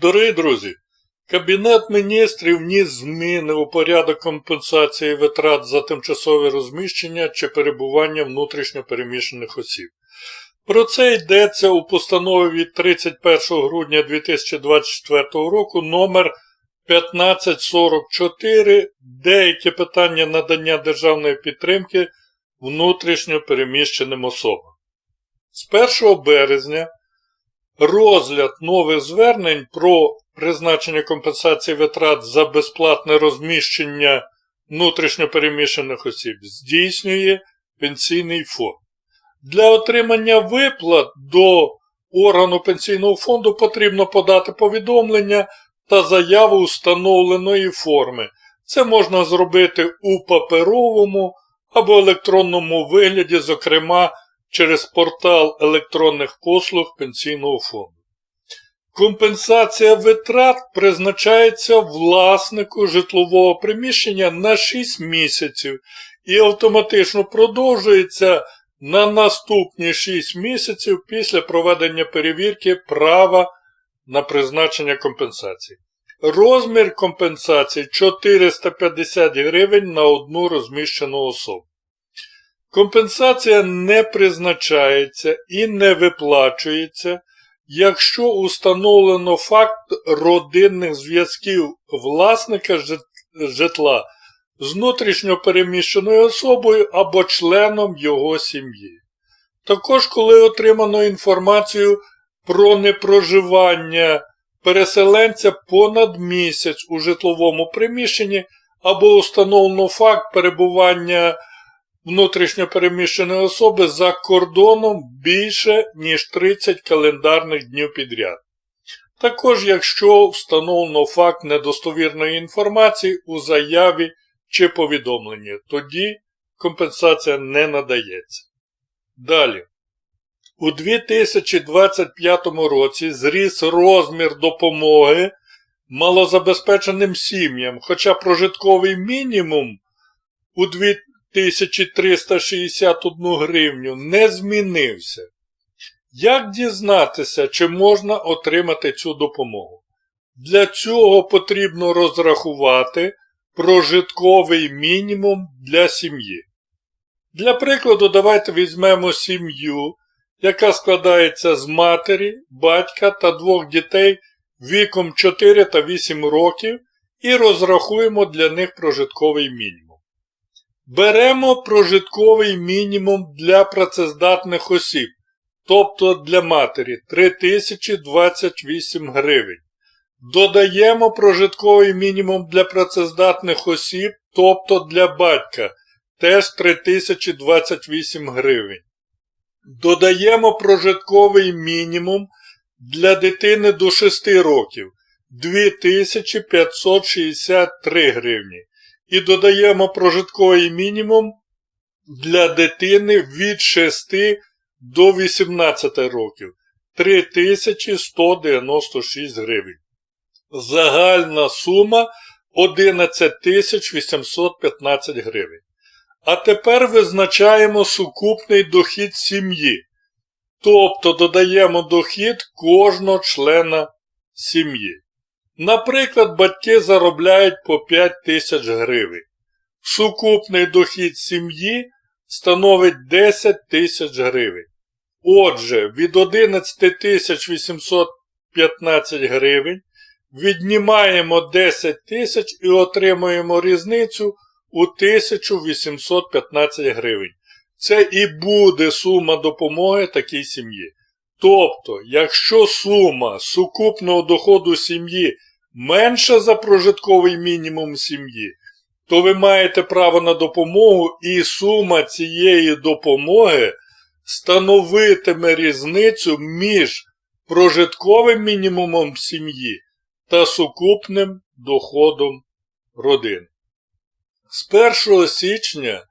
Дорогі друзі, Кабінет міністрів вніс зміни у порядок компенсації витрат за тимчасове розміщення чи перебування внутрішньо переміщених осіб. Про це йдеться у постанові від 31 грудня 2024 року номер 1544 Деякі питання надання державної підтримки внутрішньо переміщеним особам. З 1 березня розгляд нових звернень про призначення компенсації витрат за безплатне розміщення внутрішньопереміщених осіб здійснює Пенсійний фонд. Для отримання виплат до органу пенсійного фонду потрібно подати повідомлення та заяву встановленої форми. Це можна зробити у паперовому або електронному вигляді, зокрема через портал електронних послуг Пенсійного фонду. Компенсація витрат призначається власнику житлового приміщення на 6 місяців і автоматично продовжується на наступні 6 місяців після проведення перевірки права на призначення компенсації. Розмір компенсації 450 гривень на одну розміщену особу. Компенсація не призначається і не виплачується якщо установлено факт родинних зв'язків власника житла з внутрішньо переміщеною особою або членом його сім'ї. Також, коли отримано інформацію про непроживання переселенця понад місяць у житловому приміщенні або установлено факт перебування внутрішньопереміщеної особи за кордоном більше, ніж 30 календарних днів підряд. Також, якщо встановлено факт недостовірної інформації у заяві чи повідомленні, тоді компенсація не надається. Далі. У 2025 році зріс розмір допомоги малозабезпеченим сім'ям, хоча прожитковий мінімум у 2025 1361 гривню не змінився. Як дізнатися, чи можна отримати цю допомогу? Для цього потрібно розрахувати прожитковий мінімум для сім'ї. Для прикладу, давайте візьмемо сім'ю, яка складається з матері, батька та двох дітей віком 4 та 8 років і розрахуємо для них прожитковий мінімум. Беремо прожитковий мінімум для працездатних осіб, тобто для матері 3028 гривень. Додаємо прожитковий мінімум для працездатних осіб, тобто для батька теж 3028 гривень. Додаємо прожитковий мінімум для дитини до 6 років 2563 гривні і додаємо прожитковий мінімум для дитини від 6 до 18 років 3196 гривень. Загальна сума 11 815 гривень. А тепер визначаємо сукупний дохід сім'ї. Тобто додаємо дохід кожного члена сім'ї. Наприклад, батьки заробляють по 5 тисяч гривень. Сукупний дохід сім'ї становить 10 тисяч гривень. Отже, від 11 тисяч 815 гривень віднімаємо 10 тисяч і отримуємо різницю у 1815 гривень. Це і буде сума допомоги такій сім'ї. Тобто, якщо сума сукупного доходу сім'ї менша за прожитковий мінімум сім'ї, то ви маєте право на допомогу і сума цієї допомоги становитиме різницю між прожитковим мінімумом сім'ї та сукупним доходом родини. З 1 січня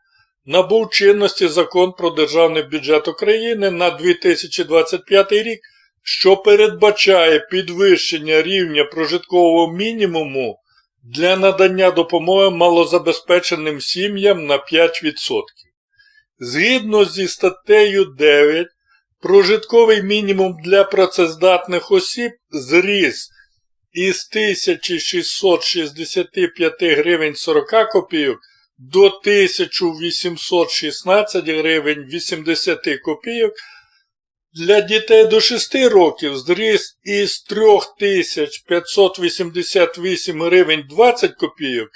набув чинності закон про Державний бюджет України на 2025 рік, що передбачає підвищення рівня прожиткового мінімуму для надання допомоги малозабезпеченим сім'ям на 5%. Згідно зі статтею 9, прожитковий мінімум для працездатних осіб зріс із 1665 гривень 40 копійок до 1816 гривень 80 копійок. Для дітей до 6 років зріс із 3588 гривень 20 копійок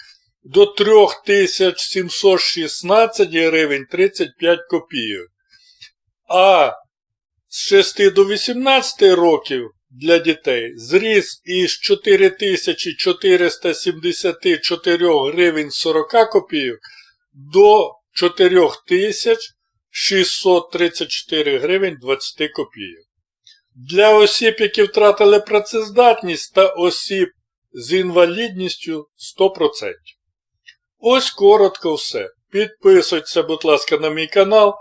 до 3716 гривень 35 копійок. А з 6 до 18 років для дітей зріс із 4474 гривень 40 копійок до 4634 гривень 20 копійок. Для осіб, які втратили працездатність та осіб з інвалідністю 100%. Ось коротко все. Підписуйтеся, будь ласка, на мій канал.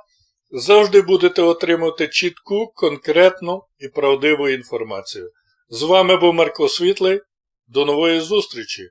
Завжди будете отримувати чітку, конкретну і правдиву інформацію. З вами був Марко Світлий. До нової зустрічі!